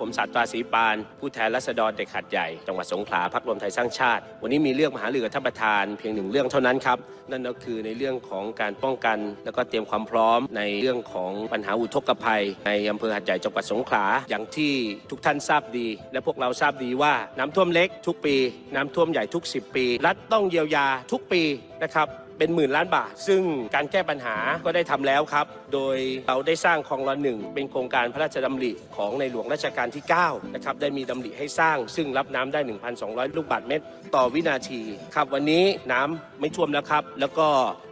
ผมศาสตราศรีปาน ผู้แทนรัษฎรเด็กขัดใหญ่ จังหวัดสงขลาพักรวมไทยสร้างชาติ วันนี้มีเรื่องมหารือกับท่านประธาน เพียงหนึ่งเรื่องเท่านั้นครับ นั่นก็คือในเรื่องของการป้องกัน แล้วก็เตรียมความพร้อมในเรื่องของปัญหาอุทกภัย ในอำเภอหัดใหญ่จังหวัดสงขลาอย่างที่ทุกท่านทราบดี และพวกเราทราบดีว่าน้ำท่วมเล็กทุกปี น้ำท่วมใหญ่ทุก 10 ปี รัฐต้องเยียวยาทุกปีนะครับ เป็นหมื่นล้านบาท ซึ่งการแก้ปัญหาก็ได้ทำแล้วครับ โดยเราได้สร้างคลองละหนึ่งเป็นโครงการพระราชดำริของในหลวงรัชกาลที่9นะครับได้มีดำริให้สร้าง ซึ่งรับน้ำได้ 1,200 ลูกบาศก์เมตร ต่อวินาทีครับวันนี้น้ำไม่ท่วมแล้วครับ แล้วก็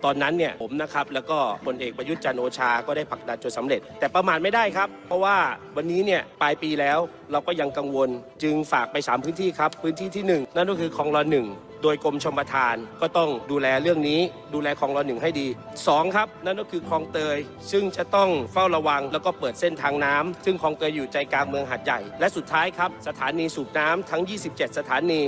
ตอนนั้นเนี่ยผมนะครับแล้วก็พลเอกประยุทธ์จันโอชาก็ได้ผลักดันจนสำเร็จ แต่ประมาทไม่ได้ครับ เพราะว่าวันนี้เนี่ยปลายปีแล้วเราก็ยังกังวล จึงฝากไป 3 พื้นที่ครับ พื้นที่ที่หนึ่งนั่นก็คือคลองละหนึ่ง โดยกรมชมประทานก็ต้องดูแลเรื่องนี้ ดูแลคลองละหนึ่งให้ดี 2 ครับ นั่นก็คือคลองเตย ซึ่งจะต้องเฝ้าระวัง แล้วก็เปิดเส้นทางน้ำซึ่งคลองเตยอยู่ใจกลางเมืองหาดใหญ่ และสุดท้ายครับ สถานีสูบน้ำทั้ง 27 สถานี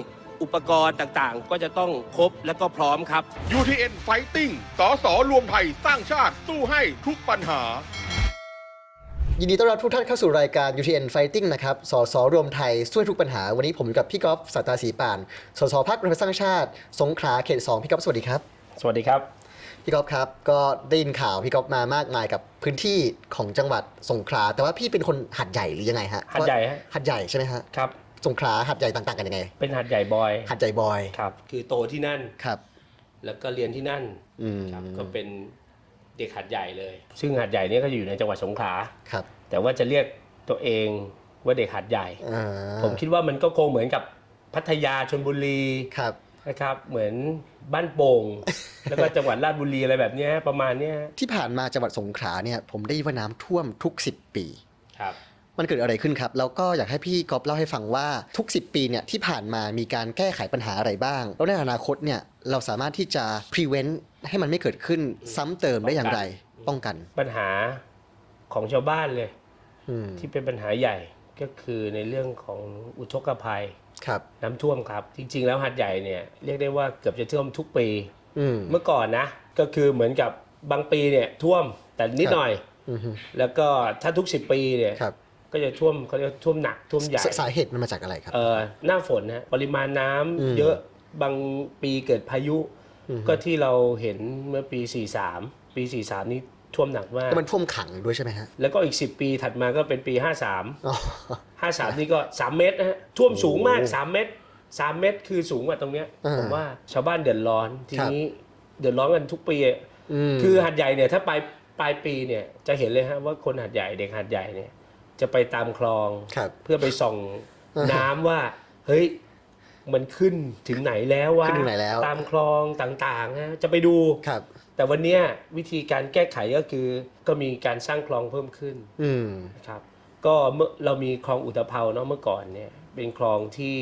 อุปกรณ์ต่างๆ ก็จะต้องครบและก็พร้อมครับ UTN Fighting สอสอรวมไทยสร้างชาติสู้ให้ทุกปัญหา ยินดีต้อนรับทุกท่านเข้าสู่รายการ UTN Fighting นะครับ สสรวมไทย ช่วยทุกปัญหา วันนี้ผมอยู่กับพี่ก๊อฟสัตตาศรีป่าน สสพักรวมไทยสร้างชาติ สงขลาเขต2พี่ก๊อฟสวัสดีครับ สวัสดีครับ พี่ก๊อฟครับ ก็ได้ยินข่าวพี่ก๊อฟมามากมายกับพื้นที่ของจังหวัดสงขลา แต่ว่าพี่เป็นคนหัดใหญ่หรือยังไงฮะ หัดใหญ่ฮะ หัดใหญ่ใช่ไหมฮะ ครับ สงขลาหัดใหญ่ต่างๆกันยังไง เป็นหัดใหญ่บอย หัดใหญ่บอย ครับ คือโตที่นั่น ครับ แล้วก็เรียนที่นั่น อืมครับก็เป็น เด็กหัดใหญ่เลย ซึ่งหัดใหญ่เนี่ยก็อยู่ในจังหวัดสงขลาครับแต่ว่าจะเรียกตัวเองว่าเด็กหัดใหญ่ อ่าผมคิดว่ามันก็คงเหมือนกับพัทยาชลบุรีครับ นะครับเหมือนบ้านโป่ง แล้วก็จังหวัดราชบุรีอะไรแบบเนี้ยประมาณเนี้ยที่ผ่านมาจังหวัดสงขลาเนี่ยผมได้ยินว่าน้ำท่วมทุก 10 ปี ครับ มันเกิดอะไรขึ้นครับ แล้วก็อยากให้พี่ก๊อฟเล่าให้ฟังว่าทุก 10 ปีเนี่ยที่ผ่านมามีการแก้ไขปัญหาอะไรบ้าง แล้วในอนาคตเนี่ยเราสามารถที่จะ prevent ให้มันไม่เกิดขึ้นซ้ำเติมได้อย่างไร ป้องกัน ปัญหาของชาวบ้านเลย อืมที่เป็นปัญหาใหญ่ก็คือในเรื่องของอุทกภัย ครับ น้ำท่วมครับ จริง ๆ แล้วหัดใหญ่เนี่ยเรียกได้ว่าเกือบจะท่วมทุกปี อืม เมื่อก่อนนะ ก็คือเหมือนกับบางปีเนี่ยท่วมแต่นิดหน่อย อือฮึแล้วก็ถ้าทุก 10 ปีเนี่ยครับก็จะท่วมเขาเรียกว่าท่วมหนักท่วมใหญ่สสาเหตุมันมาจากอะไรครับ เอ่อหน้าฝนนะปริมาณน้ำอืม เยอะบางปีเกิดพายุอือฮึ ก็ที่เราเห็นเมื่อปี 43 ปี 43 นี่ท่วมหนักมาก ก็มันท่วมขังด้วยใช่ไหมฮะ แล้วก็อีก 10 ปีถัดมาก็เป็นปี 53อ๋อ53 นี่ก็ 3 เมตรนะฮะ ท่วมสูงมาก 3 เมตร 3 เมตรคือสูงกว่าตรงเนี้ยอ่าผมว่าชาวบ้านเดือดร้อนทีครับนี้เดือดร้อนกันทุกปีอะมคือหัดใหญ่เนี่ยถ้าปลายปลายปีเนี่ยจะเห็นเลยฮะว่าคนหัดใหญ่เด็กหัดใหญ่เนี่ยจะไปตามคลองครับเพื่อไปส่องอ่าฮะน้ำว่าเฮ้ย มันขึ้นถึงไหนแล้ววะขึ้นถึงไหนแล้ว ตามคลองต่างๆฮะจะไปดู ครับ แต่วันเนี้ยวิธีการแก้ไขก็คือก็มีการสร้างคลองเพิ่มขึ้นอืม นะครับ ก็เมื่อเรามีคลองอุตภเปาเนาะเมื่อก่อนเนี่ยเป็นคลองที่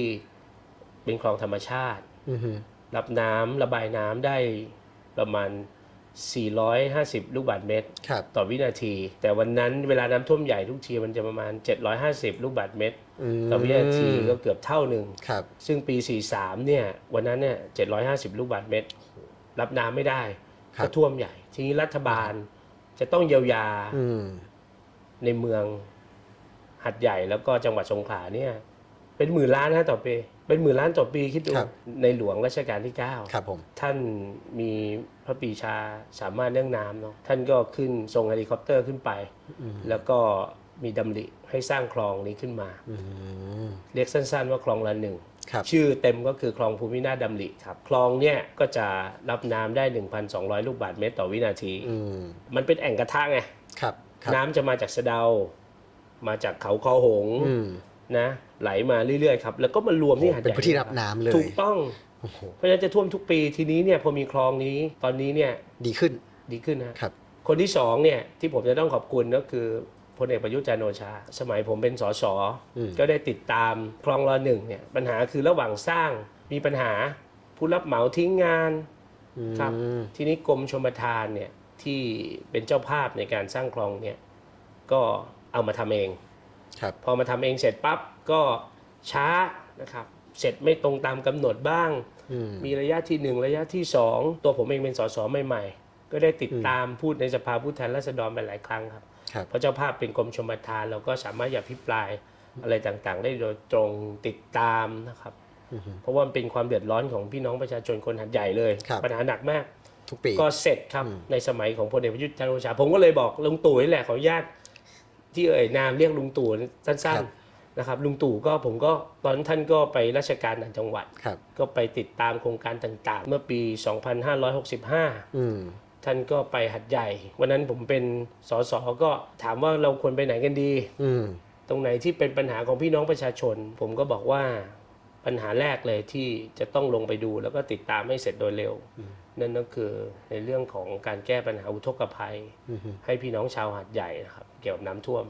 เป็นคลองธรรมชาติ อือฮึรับน้ำระบายน้ำได้ประมาณ 450 ลูกบาศก์เมตร ครับต่อวินาที แต่วันนั้นเวลาน้ำท่วมใหญ่ทุกทีมันจะประมาณ 750 ลูกบาศก์เมตร มต่อวินาทีก็เกือบเท่าหนึ่ง ครับ ซึ่งปี 43 เนี่ย วันนั้นเนี่ย 750 ลูกบาศก์เมตร รับน้ำไม่ได้ครับ ก็ท่วมใหญ่ ทีนี้รัฐบาลจะต้องเยียวยาอืม ในเมืองหัดใหญ่แล้วก็จังหวัดสงขลาเนี่ย เป็นหมื่นล้านนะต่อปี เป็นหมื่นล้านต่อปีคิดดูครับ ในหลวงรัชกาลที่ 9 ครับผม ท่านมีพระปรีชาสามารถเรื่องน้ำเนาะท่านก็ขึ้นทรงเฮลิคอปเตอร์ขึ้นไปแล้วก็มีดำริให้สร้างคลองนี้ขึ้นมา อืมเรียกสั้น ๆ ว่าคลองละหนึ่ง ครับชื่อเต็มก็คือคลองภูมินาถดำริครับ คลองเนี่ยก็จะรับน้ำได้ 1,200 ลูกบาศก์เมตรต่อวินาที อืมมันเป็นแอ่งกระทะไง ครับครับน้ำจะมาจากสะเดา มาจากเขาคอหง อืม นะไหลมาเรื่อยๆครับแล้วก็มารวมที่หาดใหเป็นญ่พื้นที่รับน้ำเลยถูกต้องโอ้โหเพราะฉะนั้นจะท่วมทุกปีทีนี้เนี่ยพอมีคลองนี้ตอนนี้เนี่ยดีขึ้นดีขึ้นนะครับ คนที่สองเนี่ยที่ผมจะต้องขอบคุณก็คือพลเอกประยุทธ์จันทร์โอชา สมัยผมเป็นสสอืม ก็ได้ติดตามคลองรอหนึ่งเนี่ยปัญหาคือระหว่างสร้างมีปัญหาผู้รับเหมาทิ้งงาน ครับ อืม ทีนี้กรมชมประทานเนี่ยที่เป็นเจ้าภาพในการสร้างคลองเนี่ยก็เอามาทำเอง ครับพอมาทำเองเสร็จปั๊บก็ช้านะครับเสร็จไม่ตรงตามกำหนดบ้างอืมมีระยะที่หนึ่งระยะที่สองตัวผมเองเป็นสสใหม่ ๆ ก็ได้ติดตามพูดในสภาผู้แทนราษฎรไปหลายครั้งครับครับเพราะเจ้าภาพเป็นกรมชมประทานเราก็สามารถอย่าพิปรายอะไรต่างๆ ได้โดยตรงติดตามนะครับเพราะว่ามันเป็นความเดือดร้อนของพี่น้องประชาชนคนหัดใหญ่เลยครับปัญหาหนักมากทุกปีก็เสร็จครับในสมัยของพลเอกประยุทธ์จันทร์โอชาผมก็เลยบอกลุงตู่นี่แหละขออนุญาต ที่เอ่ยนามเรียกลุงตู่สั้ครันบๆนะครับลุงตู่ก็ผมก็ตอนนั้นท่านก็ไปราชการต่างจังหวัด ครับ ก็ไปติดตามโครงการต่างๆ เมื่อปี 2565 อืม ท่านก็ไปหัดใหญ่ วันนั้นผมเป็นสสก็ถามว่าเราควรไปไหนกันดี อืม ตรงไหนที่เป็นปัญหาของพี่น้องประชาชน ผมก็บอกว่าปัญหาแรกเลยที่จะต้องลงไปดู แล้วก็ติดตามให้เสร็จโดยเร็ว นั่นก็คือในเรื่องของการแก้ปัญหาอุทกภัย ให้พี่น้องชาวหาดใหญ่นะครับ เกี่ยวกับน้ำท่วม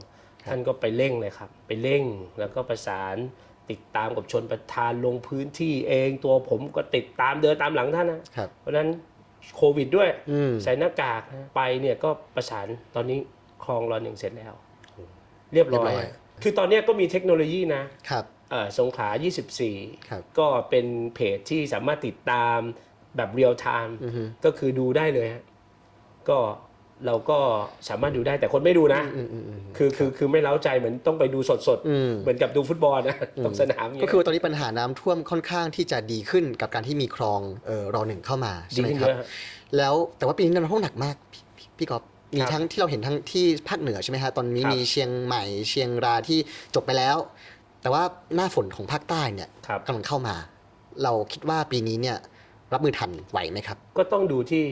ท่านก็ไปเร่งเลยครับ ไปเร่งแล้วก็ประสานติดตามกับชนประธานลงพื้นที่เองตัวผมก็ติดตามเดินตามหลังท่านนะครับเพราะฉะนั้นโควิดด้วยอืมใส่หน้ากากนะไปเนี่ยก็ประสานตอนนี้คลองรอหนึ่งเสร็จแล้ว เรียบร้อยเรียบร้อยคือตอนเนี้ยก็มีเทคโนโลยีนะครับเอ่อสงขลาครับ24 ก็เป็นเพจที่สามารถติดตามแบบเรียลไทม์ก็คือดูได้เลยฮะก็ เราก็สามารถดูได้แต่คนไม่ดูนะอืมอืมอืมคือคือคือไม่เล้าใจเหมือนต้องไปดูสดอืมๆเหมือนกับดูฟุตบอลนะตรงสนามเงี้ยก็คือตอนนี้ปัญหาน้ำท่วมค่อนข้างที่จะดีขึ้นกับการที่มีคลองเอ่อรอหนึ่งเข้ามาใช่ดีไหมขึ้นครัเยบอะฮะแล้วแต่ว่าปีนี้น้ำท่วมหนักมากพี่พี่พี่ก๊อฟมีครับทั้งที่เราเห็นทั้งที่ภาคเหนือใช่ไหมฮะตอนนี้ครับมีเชียงใหม่เชียงรายที่จบไปแล้ว แต่ว่าหน้าฝนของภาคใต้เนี่ยครับกำลังเข้ามา เราคิดว่าปีนี้เนี่ยรับมือทันไหวไหมครับ ก็ต้องดูที่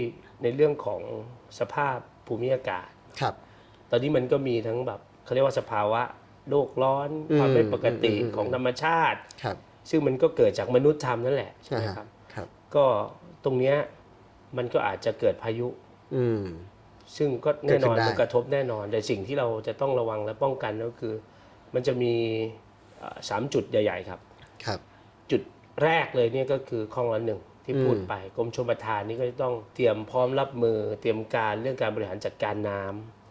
ในเรื่องของสภาพ ภูมิอากาศ ครับ ตอนนี้มันก็มีทั้งแบบเขาเรียกว่าสภาวะโลกร้อนอืมความไม่ปกติอืมอืมของธรรมชาติ ครับซึ่งมันก็เกิดจากมนุษย์ทำนั่นแหละใช่ไหมอ่าฮะครับ ครับ ก็ตรงเนี้ยมันก็อาจจะเกิดพายุ อืม ซึ่งก็แน่นอนเกิดขึ้นได้ มันกระทบแน่นอน แต่สิ่งที่เราจะต้องระวังและป้องกันก็คือ มันจะมีเอ่อสามจุดใหญ่ ๆ ครับ ครับ จุดแรกเลยเนี่ยก็คือคลองละหนึ่ง ที่อืมพูดไปกรมชลประทานนี่ก็จะต้องเตรียมพร้อมรับมือ เตรียมการเรื่องการบริหารจัดการน้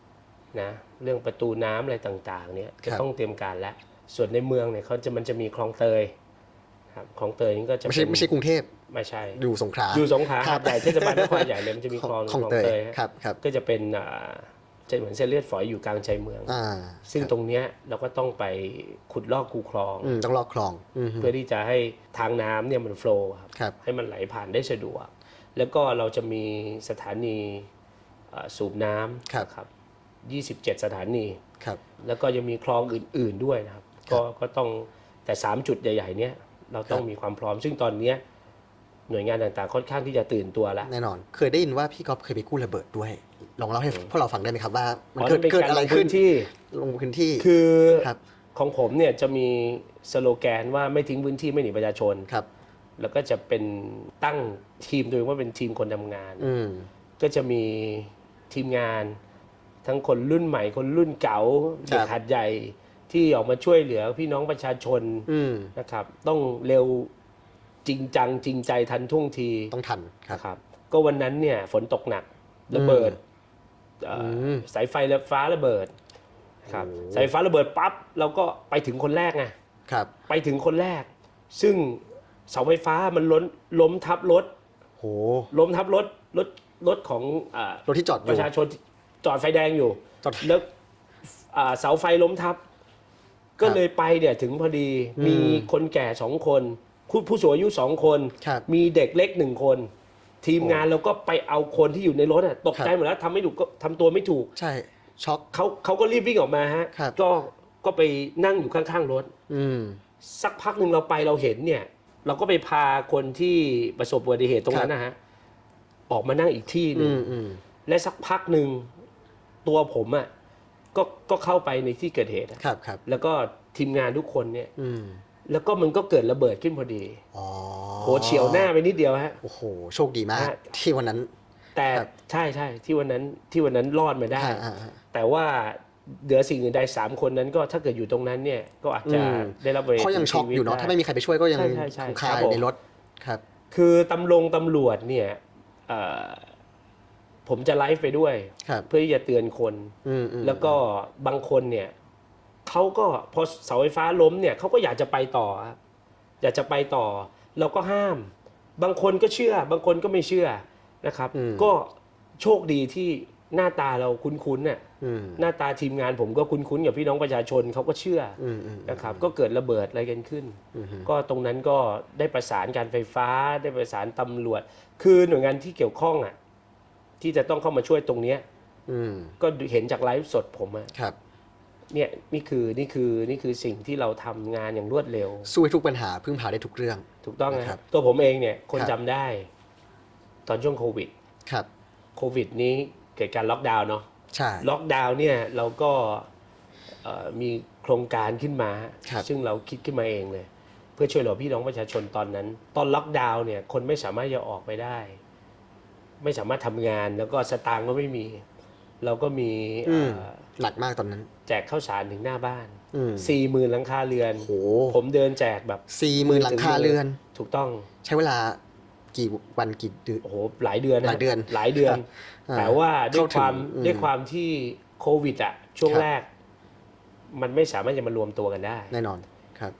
ำนะเรื่องประตูน้ำอะไรต่างๆเนี่ยจะต้องเตรียมการแล้วส่วนในเมืองเนี่ยเขาจะมันจะมีคลองเตยครับคลองเตยนี่ก็จะไม่ใช่เป็นไม่ใช่กรุงเทพไม่ใช่อยู่สงขลาอยู่สงขลาครับใหญ่เทศบาลนครใหญ่เลยมันจะมีคลองของคลองเตยเตยฮะครับครับก็จะเป็นอ่า จะเหมือนเส้นเลือดฝอยอยู่กลางใจเมือง อ่าซึ่งตรงเนี้ยเราก็ต้องไปขุดลอกคูคลอง อืมต้องรอคลองอืมเพื่อที่จะให้ทางน้ำเนี่ยมันโฟล์ครับ ครับ ให้มันไหลผ่านได้สะดวก แล้วก็เราจะมีสถานีเอ่อสูบน้ำครับ นะครับ 27 สถานี ครับ แล้วก็ยังมีคลองอื่น ๆด้วยนะครับครับก็ก็ต้องแต่ 3 จุดใหญ่ ๆ เนี้ยเราต้องครับมีความพร้อม ซึ่งตอนเนี้ย หน่วยงานต่างๆ ค่อนข้างที่จะตื่นตัวแล้วแน่นอน เคยได้ยินว่าพี่ก๊อฟเคยไปกู้ระเบิดด้วย ลองเล่าให้พวกเราฟังได้ไหมครับว่า มันอ๋อเกิดนั่นเป็นเกิดการอะไรลงขึ้พื้นนที่ลงพื้นที่คือครับของผมเนี่ยจะมีสโลแกนว่าไม่ทิ้งพื้นที่ไม่หนีประชาชนครับ แล้วก็จะเป็นตั้งทีมโดยว่าเป็นทีมคนทำงานอืมก็จะมีทีมงาน ทั้งคนรุ่นใหม่คนรุ่นเก่าครับเด็กหัดใหญ่ที่ออกมาช่วยเหลือพี่น้องประชาชนอืมนะครับ ต้องเร็ว จริงจังจริงใจทันท่วงทีต้องทันครับ นะครับ ก็วันนั้นเนี่ยฝนตกหนักระเบิดเอ่ออม สายไฟและฟ้าระเบิดครับโอ้สายฟ้าระเบิดปั๊บเราก็ไปถึงคนแรกไง ครับไปถึงคนแรก ซึ่งเสาไฟฟ้ามันล้นล้มทับรถ โหล้มทับรถรถรถของอารถที่จอดอปยู่ ระชาชนจอดไฟแดงอยู่จอดแล้วอ่าเสาไฟล้มทับ ก็เลยไปเนี่ยถึงพอดีอืมมีคนแก่สองคน ผู้ผู้สูงอายุสองคน ครับมีเด็กเล็กหนึ่งคน ทีมงานเราก็ไปเอาคนที่อยู่ในรถอะตกใจครับ หมดแล้วทำไม่ถูกก็ทำตัวไม่ถูก ใช่ช็อก เขาเขาก็รีบวิ่งออกมาฮะ ครับ ก็ก็ไปนั่งอยู่ข้างๆรถ อืม สักพักหนึ่งเราไปเราเห็นเนี่ย เราก็ไปพาคนที่ประสบอุบัติเหตุตรงนั้นนะฮะ ออกมานั่งอีกที่หอืนึ่งมอืมและสักพักหนึ่งตัวผมอะ่ะก็ก็เข้าไปในที่เกิดเหตุอะครับครับแล้วก็ทีมงานทุกคนเนี่ย อืม แล้วก็มันก็เกิดระเบิดขึ้นพอดีอ๋อโหเฉียวหน้าไปนิดเดียวฮะ โอ้โห โชคดีมาก ฮะ ที่วันนั้น แต่ครับใช่ใช่ที่วันนั้นที่วันนั้นรอดมาได้ อ่าอ่าอ่าแต่ว่าเหลือสิ่งอื่นใดสามคนนั้นก็ถ้าเกิดอยู่ตรงนั้นเนี่ยก็อาจจะอืม ได้รับบริเขายังช็อกอยู่เนาะถ้าไม่มีใครไปช่วยก็ยังใช่ใช่ใช่คงคาครับอยู่ในผมรถครับ คือตำรวจตำรวจเนี่ยเอ่อผมจะไลฟ์ไปด้วย ครับ เพื่อที่จะเตือนคน อืมอืมแล้วก็บางคนเนี่ย เขาก็พอเสาไฟฟ้าล้มเนี่ยเขาก็อยากจะไปต่อครับอยากจะไปต่อ เราก็ห้าม บางคนก็เชื่อ บางคนก็ไม่เชื่อนะครับ ก็โชคดีที่หน้าตาเราคุ้นๆน่ะอืมหน้าตาทีมงานผมก็คุ้นๆกับพี่น้องประชาชนเขาก็เชื่อออืมอืมนะครับ ก็เกิดระเบิดอะไรกันขึ้นอืมก็ตรงนั้นก็ได้ประสานการไฟฟ้า ได้ประสานตำรวจ คือหน่วยงานที่เกี่ยวข้องอะที่จะต้องเข้ามาช่วยตรงเนี้ยอืมก็เห็นจากไลฟ์สดผมอะครับ เนี่ยนี่คือนี่คือนี่คือสิ่งที่เราทำงานอย่างรวดเร็ว สู้ให้ทุกปัญหาพึ่งพาได้ทุกเรื่อง ถูกต้องนะนะคครัรับบตัวผมเองเนี่ยคนครับจำได้ ตอนช่วงโควิด ครับ โควิดนี้เกิดการล็อกดาวน์เนาะใช่ล็อกดาวน์เนี่ยเราก็เอ่อมีโครงการขึ้นมาครับซึ่งเราคิดขึ้นมาเองเลย เพื่อช่วยเหลือพี่น้องประชาชนตอนนั้น ตอนล็อกดาวน์เนี่ยคนไม่สามารถจะออกไปได้ ไม่สามารถทำงานแล้วก็สตางค์ก็ไม่มี เราก็มีอืมเอ่อ หนักมากตอนนั้น แจกข้าวสารถึงหน้าบ้านอืมสี่หมื่นหลังคาเรือนโหผมเดินแจกแบบสี่หมื่นหลังคาเรือน ถูกต้องใช้เวลากี่วันกี่เดือนโอ้โหหลายเดือนนะหลายเดือนหลายเดือนอ่าแต่ว่าด้วยเข้าถึงความอืมด้วยความที่โควิดอะช่วงครับแรก มันไม่สามารถจะมารวมตัวกันได้ แน่นอนครับ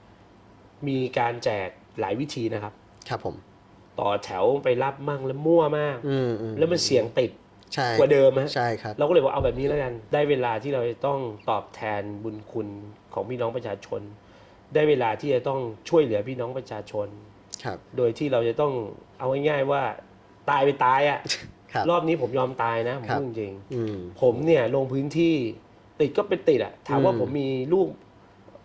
มีการแจกหลายวิธีนะครับ ครับผม ต่อแถวไปรับมั่งแล้วมั่วมากอืมอืมแล้วมันเสียงติด ใช่กว่าเดิมฮะใช่ครับ เราก็เลยบอกเอาแบบนี้แล้วกัน ได้เวลาที่เราจะต้องตอบแทนบุญคุณของพี่น้องประชาชน ได้เวลาที่จะต้องช่วยเหลือพี่น้องประชาชน ครับ โดยที่เราจะต้องเอาง่ายๆว่าตายไปตายอะครับรอบนี้ผมยอมตายนะผมครับพูดจริงอืมๆผมเนี่ยลงพื้นที่ติดก็เป็นติดอะถามว่าอืมผมมีลูก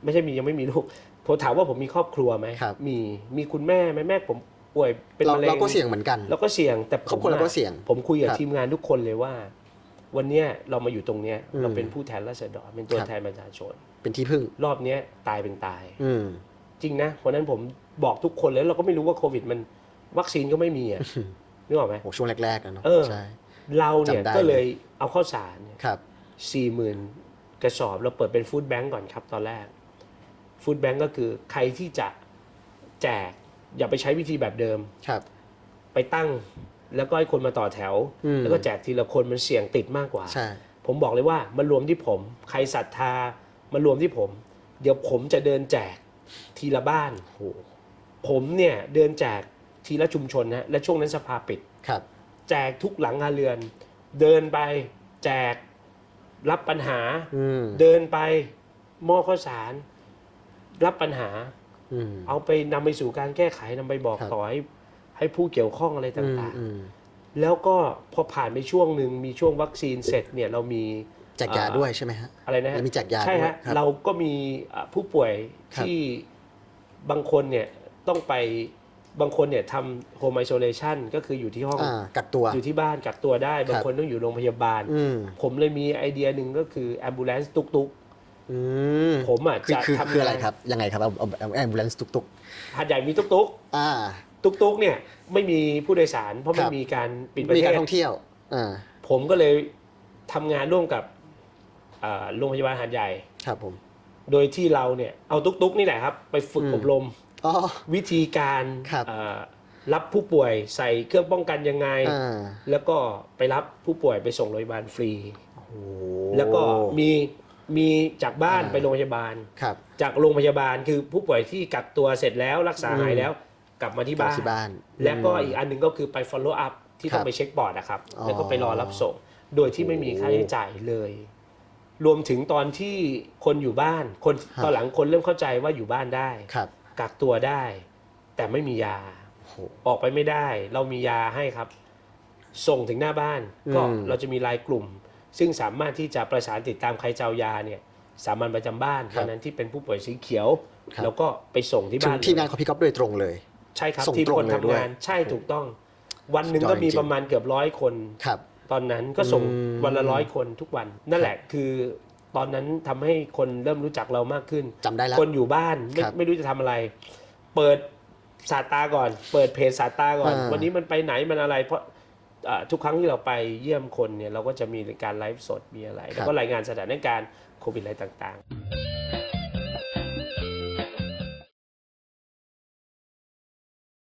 ไม่ใช่มียังไม่มีลูกผมถามว่าผมมีครอบครัวไหมครับมีมีคุณแม่ไหมแม่ผม ป่วยเป็นเรามะเร็งเราก็เสี่ยงเหมือนกันเราก็เสี่ยงแต่ครอบครัวเราก็เสี่ยงผมคุยกับครับทีมงานทุกคนเลยว่า วันเนี้ยเรามาอยู่ตรงเนี้ยอืมเราเป็นผู้แทนราษฎรเป็นตัวครับ แทนประชาชน เป็นที่พึ่ง รอบเนี้ยตายเป็นตาย อืม จริงนะเพราะฉะนั้นผมบอกทุกคนเลยเราก็ไม่รู้ว่าโควิดมันวัคซีนก็ไม่มีอะ นึกออกไหม โหช่วงแรกๆนะเนาะเออ ใช่ เราเนี่ยจำได้ ก็เลยเอาข้าวสารเนี่ยครับ สี่หมื่นกระสอบเราเปิดเป็นฟู้ดแบงก์ก่อนครับตอนแรกฟู้ดแบงก์ก็คือใครที่จะแจก อย่าไปใช้วิธีแบบเดิม ครับ ไปตั้งแล้วก็ให้คนมาต่อแถว อืม แล้วก็แจกทีละคนมันเสี่ยงติดมากกว่า ใช่ ผมบอกเลยว่ามารวมที่ผม ใครศรัทธามารวมที่ผม เดี๋ยวผมจะเดินแจกทีละบ้านโหผมเนี่ยเดินแจกทีละชุมชนนะและช่วงนั้นสภาปิด ครับ แจกทุกหลังคาเรือน เดินไปแจกรับปัญหา อืม เดินไปมอบข้าวสาร รับปัญหาอืม เอาไปนำไปสู่การแก้ไขนำไปบอกครับต่อให้ให้ผู้เกี่ยวข้องอะไรอืมต่างอืมๆแล้วก็พอผ่านไปช่วงหนึ่งมีช่วงวัคซีนเสร็จเนี่ยเรามีแจกยาด้วยใช่ไหมฮะอะไรนะฮะแล้วมีแจกยาใช่ด้วยฮะครับเราก็มีอะผู้ป่วยครับที่บางคนเนี่ยต้องไปบางคนเนี่ยทำโฮมไอโซเลชันก็คืออยู่ที่ห้องอ่ากักตัวอยู่ที่บ้านกักตัวได้ บางครับคนต้องอยู่โรงพยาบาลอืมผมเลยมีไอเดียหนึ่งก็คือ ambulance ตุกตุก อืมๆผมอะคือจะคือทำคืออะไรงานครับ ยังไงครับเอาเอาเอาแอมบูเลนซ์ตุกหาดใหญ่มีตุกตุกๆ อ่า ตุกตุกๆเนี่ยไม่มีผู้โดยสาร เพราะครัไม่บ มีการปิดประมีเทการศ ท่องเที่ยว อ่า ผมก็เลยทำงานร่วมกับอ่าโรงพยาบาลหาดใหญ่ ครับผม โดยที่เราเนี่ยเอาตุกตุกๆนี่แหละครับ ไปฝึกอืม อบรม อ๋อ วิธีการครับ เอ่อรับผู้ป่วยใส่เครื่องป้องกันยังไง อ่าแล้วก็ไปรับผู้ป่วยไปส่งโรงพยาบาลฟรี โอ้โหแล้วก็มี มีจากบ้านอ่า ไปโรงพยาบาล ครับจากโรงพยาบาลคือผู้ป่วยที่กักตัวเสร็จแล้วรักษาอืมหายแล้วกลับมาที่บ้าน ที่บ้าน แล้วก็มอีกอันหนึ่งก็คือไป follow up ที่ต้องครับไปเช็คบอร์ดนะครับ อ๋อ แล้วก็ไปรอรับส่ง โดยที่ไม่มีค่าใช้จ่ายเลย รวมถึงตอนที่คนอยู่บ้าน คนตอนหลังคนเริ่มเข้าใจว่าอยู่บ้านได้ ครับกักตัวได้ แต่ไม่มียา โอ้โห ออกไปไม่ได้ เรามียาให้ครับ ส่งถึงหน้าบ้าน ก็อืม เราจะมีรายกลุ่ม ซึ่งสามารถที่จะประสานติดตามใครเจ้ายาเนี่ยสามัญประจำบ้านวันนั้นที่เป็นผู้ป่วยสีเขียว ครับ แล้วก็ไปส่งที่ถึงบ้านทีมงานเลยของพี่ก๊อฟโดยตรงเลย ใช่ครับส่งทีมตรงคนเลยทำด้วยงานใช่ถูกต้อง วันหนึ่งสุดยอดก็มีจริงๆ ประมาณเกือบร้อยคน ครับ ตอนนั้นก็ส่งอืมวันละร้อยคนทุกวัน นั่นแหละคือตอนนั้นทำให้คนเริ่มรู้จักเรามากขึ้น จำได้แล้วคนอยู่บ้านไม่ครับไม่รู้จะทำอะไร เปิดสาตาก่อน เปิดเพจสาตาก่อน อ่า วันนี้มันไปไหนมันอะไร เพราะอ่า ทุกครั้งที่เราไปเยี่ยมคนเนี่ยเราก็จะมีการไลฟ์สดมีอะไร แล้วก็รายงานสถานการณ์โควิดอะไรต่างๆ